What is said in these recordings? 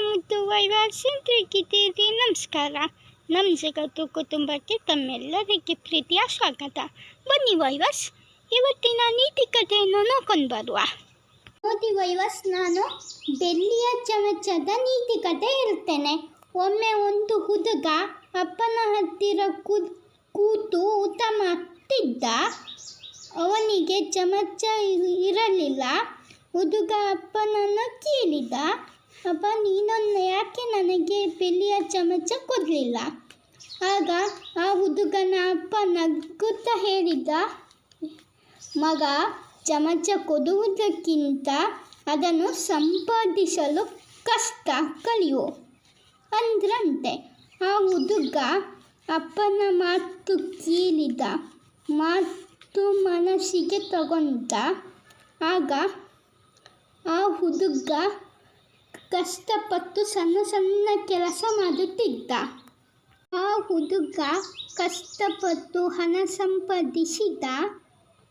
ಮುದ್ದು ವೈವಾಸಿಂದ್ರಿಗಿದ್ದೀರಿ ನಮಸ್ಕಾರ. ನಮ್ಮ ಜಗತ್ತು ಕುಟುಂಬಕ್ಕೆ ತಮ್ಮೆಲ್ಲರಿಗೆ ಪ್ರೀತಿಯ ಸ್ವಾಗತ. ಬನ್ನಿ ವೈವಸ್, ಇವತ್ತಿನ ನೀತಿ ಕಥೆಯನ್ನು ನೋಡ್ಕೊಂಡು ಬರುವ. ಮೋದಿ ವೈವಸ್, ನಾನು ಬೆಳ್ಳಿಯ ಚಮಚದ ನೀತಿ ಕಥೆ ಇರ್ತೇನೆ ಒಮ್ಮೆ ಒಂದು ಹುಡುಗ ಅಪ್ಪನ ಹತ್ತಿರ ಕೂತ್ ಕೂತು ಊಟ ಮಾಡ್ತಿದ್ದ. ಅವನಿಗೆ ಚಮಚ ಇರ- ಇರಲಿಲ್ಲ. ಹುಡುಗ ಅಪ್ಪನನ್ನು ಕೇಳಿದ. ಅಪ್ಪ ನೀನೊಂದು ಯಾಕೆ ನನಗೆ ಬೆಳ್ಳಿಯ ಚಮಚ ಕೊಡಲಿಲ್ಲ? ಆಗ ಆ ಹುಡುಗನ ಅಪ್ಪ ನಗುತ್ತಾ ಹೇಳಿದ, ಮಗ, ಚಮಚ ಕೊಡುವುದಕ್ಕಿಂತ ಅದನ್ನು ಸಂಪಾದಿಸಲು ಕಷ್ಟ, ಕಲಿಯು ಅಂದ್ರಂತೆ. ಆ ಹುಡುಗ ಅಪ್ಪನ ಮಾತು ಕೇಳಿದ, ಮಾತು ಮನಸ್ಸಿಗೆ ತಗೊಂಡ. ಆಗ ಆ ಹುಡುಗ ಕಷ್ಟಪಟ್ಟು ಸಣ್ಣ ಸಣ್ಣ ಕೆಲಸ ಮಾಡುತ್ತಿದ್ದ. ಆ ಹುಡುಗ ಕಷ್ಟಪಟ್ಟು ಹಣ ಸಂಪಾದಿಸಿದ.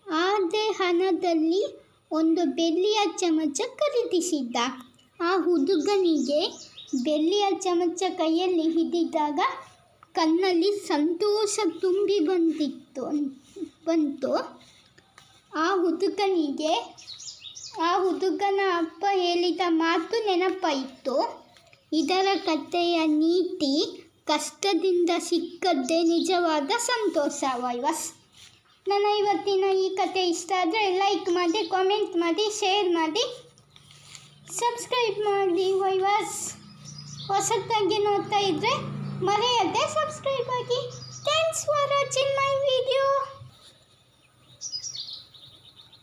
ಅದೇ ಹಣದಲ್ಲಿ ಒಂದು ಬೆಳ್ಳಿಯ ಚಮಚ ಖರೀದಿಸಿದ್ದ ಆ ಹುಡುಗನಿಗೆ ಬೆಳ್ಳಿಯ ಚಮಚ ಕೈಯಲ್ಲಿ ಹಿಡಿದಾಗ ಕಣ್ಣಲ್ಲಿ ಸಂತೋಷ ತುಂಬಿ ಬಂದಿತ್ತು, ಬಂತು. ಆ ಹುಡುಗನಿಗೆ ಹುಡುಗನ ಅಪ್ಪ ಹೇಳಿದ ಮಾತು ನೆನಪಾಯಿತು. ಇದರ ಕಥೆಯ ನೀತಿ ಕಷ್ಟದಿಂದ ಸಿಕ್ಕದ್ದೇ ನಿಜವಾದ ಸಂತೋಷ, ವೈವಸ್. ನನ್ನ ಇವತ್ತಿನ ಈ ಕತೆ ಇಷ್ಟ ಆದರೆ ಲೈಕ್ ಮಾಡಿ ಕಾಮೆಂಟ್ ಮಾಡಿ ಶೇರ್ ಮಾಡಿ. ಸಬ್ಸ್ಕ್ರೈಬ್ ಮಾಡಿ, ವೈವಸ್. ಹೊಸತಾಗಿ ನೋಡ್ತಾ ಇದ್ದರೆ ಮರೆಯದೆ ಸಬ್ಸ್ಕ್ರೈಬ್